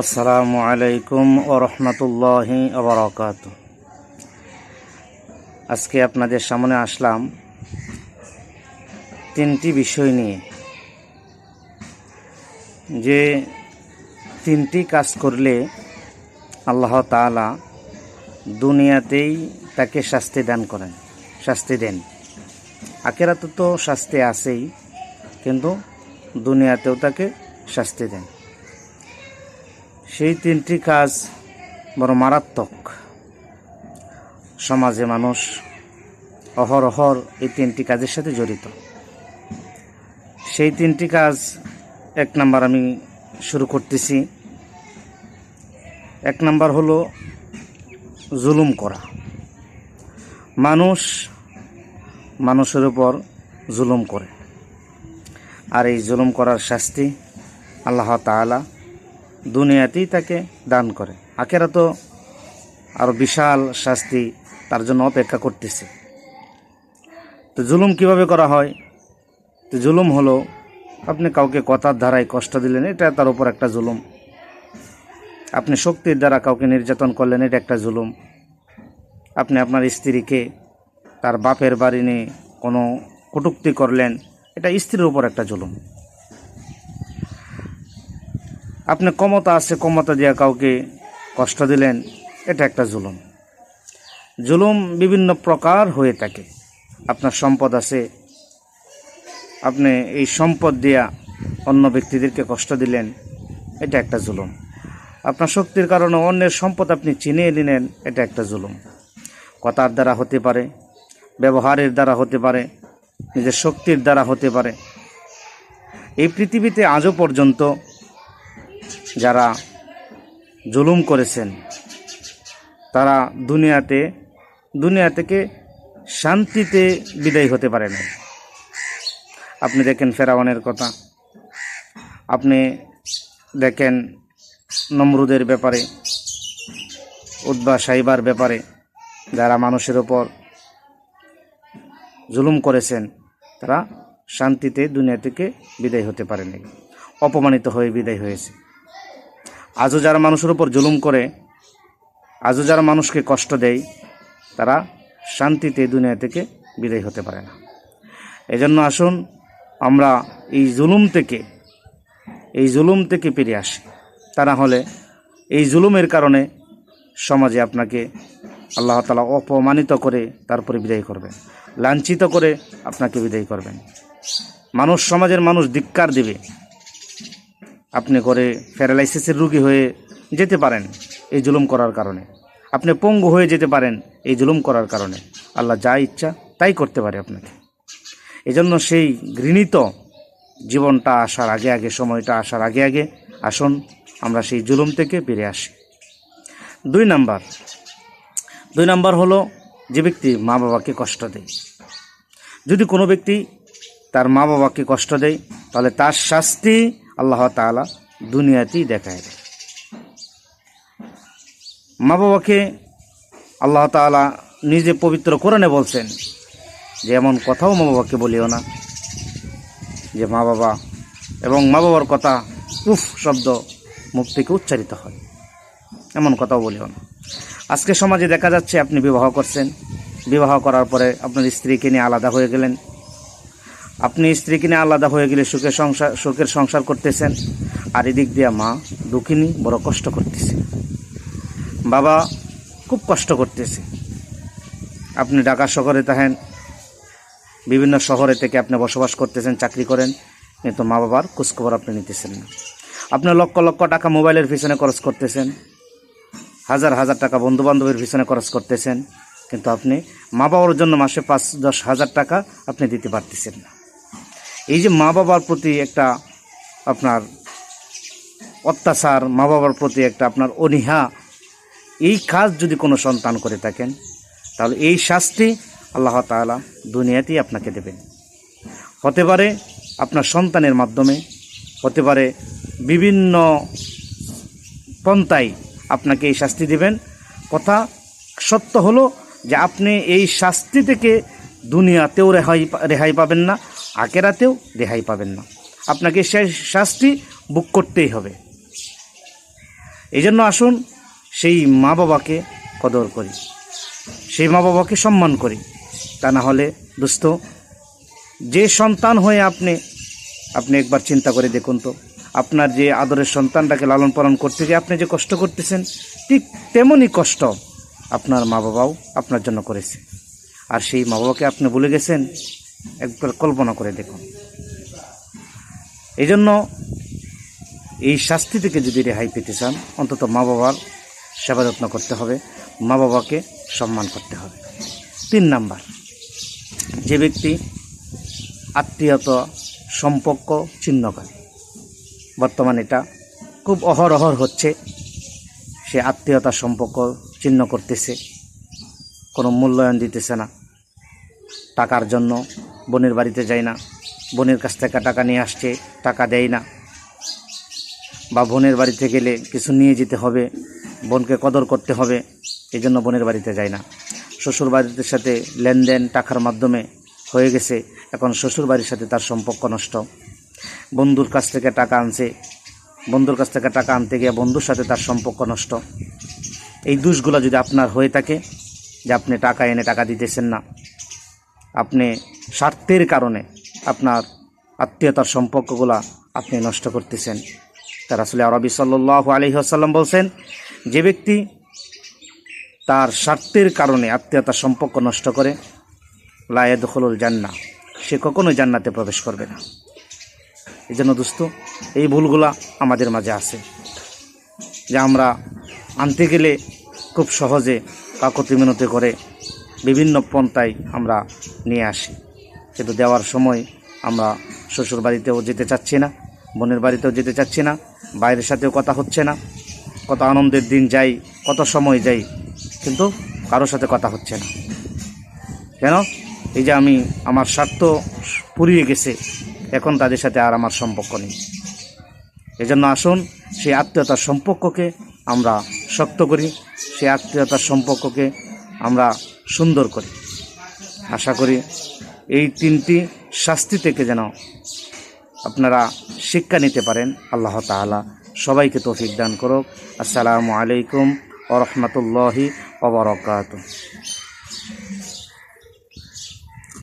আসসালামু আলাইকুম ও রহমতুল্লাহি আবরকাত আজকে আপনাদের সামনে আসলাম তিনটি বিষয় নিয়ে। যে তিনটি কাজ করলে আল্লাহ তাআলা দুনিয়াতেই তাকে শাস্তি দান করেন, শাস্তি দেন। আখেরাতে তো শাস্তি আছেই, কিন্তু দুনিয়াতেও তাকে শাস্তি দেন। সেই তিনটি কাজ বড় মারাত্মক। সমাজে মানুষ অহরহর এই তিনটি কাজের সাথে জড়িত। সেই তিনটি কাজ এক নাম্বার আমি শুরু করতেছি। এক নাম্বার হলো জুলুম করা। মানুষ মানুষের উপর জুলুম করে। আর এই জুলুম করার শাস্তি আল্লাহ তাআলা দুনিয়াতেই তাকে দান করে। আখেরা তো আরও বিশাল শাস্তি তার জন্য অপেক্ষা করতেছে। তো জুলুম কীভাবে করা হয়? তো জুলুম হলো, আপনি কাউকে কথার ধারায় কষ্ট দিলেন, এটা তার উপর একটা জুলুম। আপনি শক্তির দ্বারা কাউকে নির্যাতন করলেন, এটা একটা জুলুম। আপনি আপনার স্ত্রীকে তার বাপের বাড়ি নিয়ে কোনো কটুক্তি করলেন, এটা স্ত্রীর উপর একটা জুলুম। আপনি ক্ষমতা আছে, ক্ষমতা দিয়ে কাউকে কষ্ট দিলেন, এটা একটা জুলুম। জুলুম বিভিন্ন প্রকার হয়ে থাকে। আপনার সম্পদ আছে, আপনি এই সম্পদ দিয়া অন্য ব্যক্তিদেরকে কষ্ট দিলেন, এটা একটা জুলুম। আপনার শক্তির কারণে অন্যের সম্পদ আপনি চিনিয়ে নিলেন, এটা একটা জুলুম। কথার দ্বারা হতে পারে, ব্যবহারের দ্বারা হতে পারে, নিজের শক্তির দ্বারা হতে পারে। এই পৃথিবীতে আজও পর্যন্ত যারা জুলুম করেছেন, তারা দুনিয়াতে, দুনিয়া থেকে শান্তিতে বিদায় হতে পারে না। আপনি দেখেন ফেরাওয়ানের কথা। আপনি দেখেন নমরুদের ব্যাপারে, উদ্বা সাইবার ব্যাপারে যারা মানুষের ওপর জুলুম করেছেন, তারা শান্তিতে দুনিয়া থেকে বিদায় হতে পারেনি। অপমানিত হয়ে বিদায় হয়েছে। আজও যারা মানুষের উপর জুলুম করে, আজও যারা মানুষকে কষ্ট দেয়, তারা শান্তিতে দুনিয়া থেকে বিদায় হতে পারে না। এজন্য আসুন, আমরা এই জুলুম থেকে, এই জুলুম থেকে পেরিয়ে আসি। তা না হলে এই জুলুমের কারণে সমাজে আপনাকে আল্লাহ তালা অপমানিত করে তারপরে বিদায় করবেন, লাঞ্ছিত করে আপনাকে বিদায় করবেন। মানুষ সমাজের মানুষ ধিক্কার দেবে। আপনি করে প্যারালাইসিসের রুগী হয়ে যেতে পারেন এই জুলুম করার কারণে। আপনি পঙ্গু হয়ে যেতে পারেন এই জুলুম করার কারণে। আল্লাহ যা ইচ্ছা তাই করতে পারে আপনাকে। এজন্য সেই ঘৃণিত জীবনটা আসার আগে আগে, সময়টা আসার আগে আগে আসুন, আমরা সেই জুলুম থেকে বেরিয়ে আসি। দুই নাম্বার। দুই নাম্বার হলো যে ব্যক্তি মা বাবাকে কষ্ট দেয়। যদি কোনো ব্যক্তি তার মা বাবাকে কষ্ট দেয়, তাহলে তার শাস্তি আল্লাহ তাআলা দুনিয়াতেই দেখায় মা বাবাকে আল্লাহ তাআলা নিজে পবিত্র কোরআনে বলছেন যে, এমন কথাও মা বাবাকে বলিও না যে, মা বাবা এবং মা বাবার কথা উফ শব্দ মুখ থেকে উচ্চারিত হয়। এমন কথাও বলিও না। আজকে সমাজে দেখা যাচ্ছে আপনি বিবাহ করছেন। বিবাহ করার পরে আপনার স্ত্রীকে নিয়ে আলাদা হয়ে গেলেন। আপনি স্ত্রী কিনে আলাদা হয়ে গেলে সুখের সংসার সুখের সংসার করতেছেন, আর এদিক দিয়ে মা দুঃখিনী বড় কষ্ট করতেছে। বাবা খুব কষ্ট করতেছে। আপনি ঢাকা শহরে থাকেন, বিভিন্ন শহরে থেকে আপনি বসবাস করতেছেন, চাকরি করেন, কিন্তু মা বাবার খোঁজখবর আপনি নিতেছেন না। আপনি লক্ষ লক্ষ টাকা মোবাইলের পিছনে খরচ করতেছেন, হাজার হাজার টাকা বন্ধু বান্ধবের পিছনে খরচ করতেছেন, কিন্তু আপনি মা বাবার জন্য মাসে পাঁচ দশ হাজার টাকা আপনি দিতে পারতেছেন না। এই যে মা বাবার প্রতি একটা আপনার অত্যাচার, মা বাবার প্রতি একটা আপনার অনীহা, এই কাজ যদি কোনো সন্তান করে থাকেন, তাহলে এই শাস্তি আল্লাহ তাআলা দুনিয়াতেই আপনাকে দেবেন। হতে পারে আপনার সন্তানের মাধ্যমে, হতে পারে বিভিন্ন পন্থায় আপনাকে এই শাস্তি দেবেন। কথা সত্য হলো যে আপনি এই শাস্তি থেকে দুনিয়াতেও রেহাই রেহাই পাবেন না। আকেরাতেও রেহাই পাবেন না। আপনাকে সেই শাস্তি বুক করতেই হবে। এই জন্য আসুন, সেই মা বাবাকে কদর করি। সেই মা বাবাকে সম্মান করি। তা না হলে দোস্ত যে সন্তান হয়ে আপনি আপনি একবার চিন্তা করে দেখুন তো, আপনার যে আদরের সন্তানটাকে লালন পালন করতে গিয়ে আপনি যে কষ্ট করতেছেন, ঠিক তেমনই কষ্ট আপনার মা বাবাও আপনার জন্য করেছে। আর সেই মা বাবাকে আপনি ভুলে গেছেন একবার কল্পনা করে দেখুন। এই জন্য এই শাস্তি থেকে যদি রেহাই পেতে চান, অন্তত মা বাবার সেবা যত্ন করতে হবে মা বাবাকে সম্মান করতে হবে। তিন নাম্বার, যে ব্যক্তি আত্মীয়তা, সম্পর্ক ছিন্ন করে বর্তমান এটা খুব অহরহর হচ্ছে। সে আত্মীয়তা, সম্পর্ক চিহ্ন করতেছে, কোনো মূল্যায়ন দিতেছে না, টাকার জন্য বোনের বাড়িতে যায় না। বোনের কাছ থেকে টাকা নিয়ে আসছে, টাকা দেয় না। বা বোনের বাড়িতে গেলে কিছু নিয়ে যেতে হবে, বোনকে কদর করতে হবে এই জন্য বোনের বাড়িতে যায় না। শ্বশুর বাড়ির সাথে লেনদেন টাকার মাধ্যমে হয়ে গেছে, এখন শ্বশুর বাড়ির সাথে তার সম্পর্ক নষ্ট। বন্ধুর কাছ থেকে টাকা আনছে, বন্ধুর কাছ থেকে টাকা আনতে গিয়ে বন্ধুর সাথে তার সম্পর্ক নষ্ট। এই দোষগুলো যদি আপনার হয়ে থাকে যে আপনি টাকা এনে টাকা দিতেছেন না, আপনি স্বার্থের কারণে আপনার আত্মীয়তার সম্পর্কগুলা আপনি নষ্ট করতেছেন। তার আসলে আরবি সাল্লাহ আলহি আসাল্লাম বলছেন, যে ব্যক্তি তার স্বার্থের কারণে আত্মীয়তার সম্পর্ক নষ্ট করে লায়েদখলুল জান্না, সে কখনোই জান্নাতে প্রবেশ করবে না। এই জন্য দোস্ত, এই ভুলগুলা আমাদের মাঝে আছে, যে আমরা আনতে গেলে খুব সহজে কাকতি মিনতি করে বিভিন্ন পন্থায় আমরা নিয়ে আসি। কিন্তু দেওয়ার সময় আমরা শ্বশুর বাড়িতেও যেতে চাচ্ছি না, বোনের বাড়িতেও যেতে চাচ্ছি না, বাইরের সাথেও কথা হচ্ছে না, কত আনন্দের দিন যাই, কত সময় যাই, কিন্তু কারোর সাথে কথা হচ্ছে না। কেন? এই যে আমি আমার স্বার্থ পুরিয়ে গেছে, এখন তাদের সাথে আর আমার সম্পর্ক নেই। এজন্য আসুন, সেই আত্মীয়তার সম্পর্ককে আমরা শক্ত করি, সেই আত্মীয়তার সম্পর্ককে আমরা সুন্দর করি। আশা করি এই তিনটি শাস্তি থেকে যেন আপনারা শিক্ষা নিতে পারেন, আল্লাহ তালা সবাইকে তৌফিক দান করুক। আসসালামু আলাইকুম ওরহমতুল্লাহি ওবরকাত